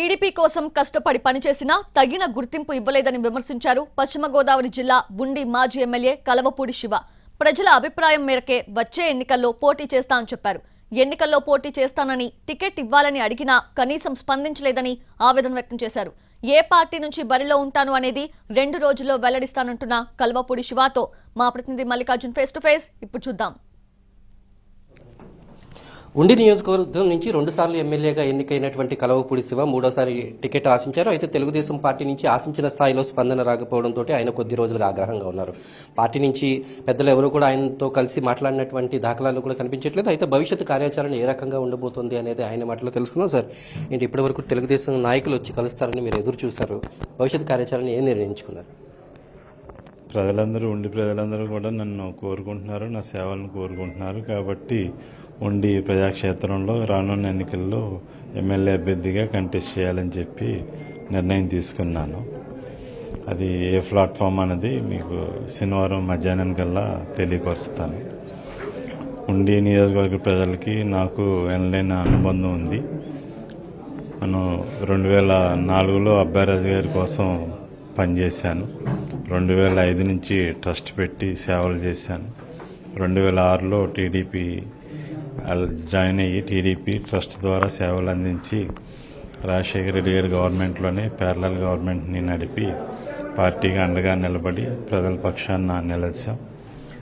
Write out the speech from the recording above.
TDP కోసం కష్టపడి పనిచేసినా తగిన గుర్తింపు ఇవ్వలేదని విమర్శించారు పశ్చిమ గోదావరి జిల్లా ఉండి మాజీ ఎమ్మెల్యే కలవపూడి శివ. ప్రజల అభిప్రాయం మేరకే వచ్చే ఎన్నికల్లో పోటీ చేస్తానని చెప్పారు. ఎన్నికల్లో పోటీ చేస్తానని టికెట్ ఇవ్వాలని అడిగినా కనీసం స్పందించలేదని ఆవేదన వ్యక్తం చేశారు. ఏ పార్టీ నుంచి బరిలో ఉంటాను అనేది రెండు రోజుల్లో వెల్లడిస్తానంటున్న కల్వపూడి శివాతో మా ప్రతినిధి మల్లికార్జున్ ఫేస్ టు ఫేస్. ఇప్పుడు చూద్దాం. ఉండి నియోజకవర్గం నుంచి రెండుసార్లు ఎమ్మెల్యేగా ఎన్నికైనటువంటి కలవపూడి శివ మూడోసారి టికెట్ ఆశించారు. అయితే తెలుగుదేశం పార్టీ నుంచి ఆశించిన స్థాయిలో స్పందన రాకపోవడంతో ఆయన కొద్ది రోజులుగా ఆగ్రహంగా ఉన్నారు. పార్టీ నుంచి పెద్దలు ఎవరు కూడా ఆయనతో కలిసి మాట్లాడినటువంటి దాఖలాలు కూడా కనిపించట్లేదు. అయితే భవిష్యత్ కార్యాచరణ ఏ రకంగా ఉండబోతుంది అనేది ఆయన మాటలో తెలుసుకున్నాం సార్. ఏంటి ఇప్పటివరకు తెలుగుదేశం నాయకులు వచ్చి కలుస్తారని మీరు ఎదురు చూశారు. భవిష్యత్ కార్యాచరణ ఏం నిర్ణయించుకున్నారు? ప్రజలందరూ ఉండి ప్రజలందరూ కూడా నన్ను కోరుకుంటున్నారు నా సేవలను కోరుకుంటున్నారు. కాబట్టి ఉండి ప్రజాక్షేత్రంలో రానున్న ఎన్నికల్లో ఎమ్మెల్యే అభ్యర్థిగా కంటెస్ట్ చేయాలని చెప్పి నిర్ణయం తీసుకున్నాను. అది ఏ ప్లాట్ఫామ్ అనేది మీకు శనివారం మధ్యాహ్నం కల్లా తెలియపరుస్తాను. ఉండి నియోజకవర్గ ప్రజలకి నాకు ఎనలేని అనుబంధం ఉంది. మనం రెండు వేల నాలుగులో అబ్బారాజు గారి కోసం పనిచేశాను. రెండు వేల ఐదు నుంచి ట్రస్ట్ పెట్టి సేవలు చేశాను. రెండు వేల ఆరులో టీడీపీ జాయిన్ అయ్యి టీడీపీ ట్రస్ట్ ద్వారా సేవలు అందించి రాజశేఖర రెడ్డి గారి గవర్నమెంట్లోనే పేర్లల్ గవర్నమెంట్ని నడిపి పార్టీకి అండగా నిలబడి ప్రజల పక్షాన నిలిచాం